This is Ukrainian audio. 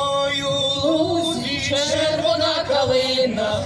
Ой, у лузі червона калина.